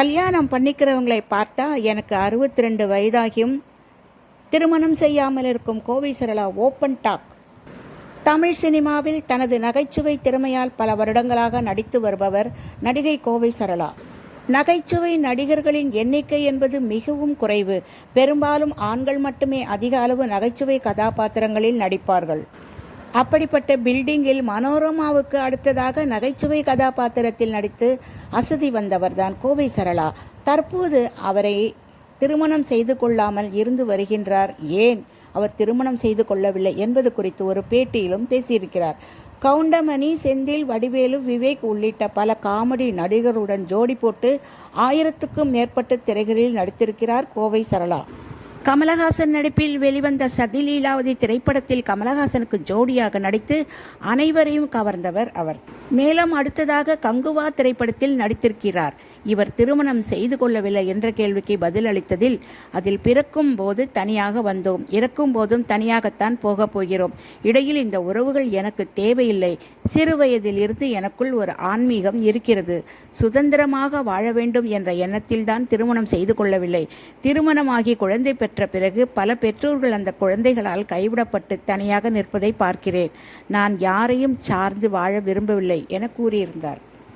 கல்யாணம் பண்ணிக்கிறவங்களை பார்த்தா எனக்கு அறுபத்தி ரெண்டு வயதாகியும் திருமணம் செய்யாமல் இருக்கும் கோவை சரளா ஓப்பன் டாக். தமிழ் சினிமாவில் தனது நகைச்சுவை திறமையால் பல வருடங்களாக நடித்து வருபவர் நடிகை கோவை சரளா நகைச்சுவை நடிகர்களின் எண்ணிக்கை என்பது மிகவும் குறைவு. பெரும்பாலும் ஆண்கள் மட்டுமே அதிக அளவு நகைச்சுவை கதாபாத்திரங்களில் நடிப்பார்கள். அப்படிப்பட்ட பில்டிங்கில் மனோரமாவுக்கு அடுத்ததாக நகைச்சுவை கதாபாத்திரத்தில் நடித்து அசதி வந்தவர்தான் கோவை சரளா. தற்போது அவரை திருமணம் செய்து கொள்ளாமல் இருந்து வருகின்றார். ஏன்? அவர் திருமணம் செய்து கொள்ளவில்லை என்பது குறித்து ஒரு பேட்டியிலும் பேசியிருக்கிறார். கவுண்டமணி செந்தில் வடிவேலு விவேக் உள்ளிட்ட பல காமெடி நடிகருடன் ஜோடி போட்டு ஆயிரத்துக்கும் மேற்பட்ட திரைகளில் நடித்திருக்கிறார் கோவை சரளா. கமலஹாசன் நடிப்பில் வெளிவந்த சதிலீலாவதி திரைப்படத்தில் கமலஹாசனுக்கு ஜோடியாக நடித்து அனைவரையும் கவர்ந்தவர் அவர். மேலும் அடுத்ததாக கங்குவா திரைப்படத்தில் நடித்திருக்கிறார். இவர் திருமணம் செய்து கொள்ளவில்லை என்ற கேள்விக்கு பதில் அளித்ததில் அதில் பிறக்கும் போது தனியாக வந்தோம். இறக்கும் போதும் தனியாகத்தான் போகப் போகிறோம். இடையில் இந்த உறவுகள் எனக்கு தேவையில்லை. சிறு வயதில் இருந்து எனக்குள் ஒரு ஆன்மீகம் இருக்கிறது. சுதந்திரமாக வாழ வேண்டும் என்ற எண்ணத்தில்தான் திருமணம் செய்து கொள்ளவில்லை. திருமணமாகி குழந்தை பெற்ற பிறகு பல பெற்றோர்கள் அந்த குழந்தைகளால் கைவிடப்பட்டு தனியாக நிற்பதை பார்க்கிறேன். நான் யாரையும் சார்ந்து வாழ விரும்பவில்லை. என கூறியிருந்தார்.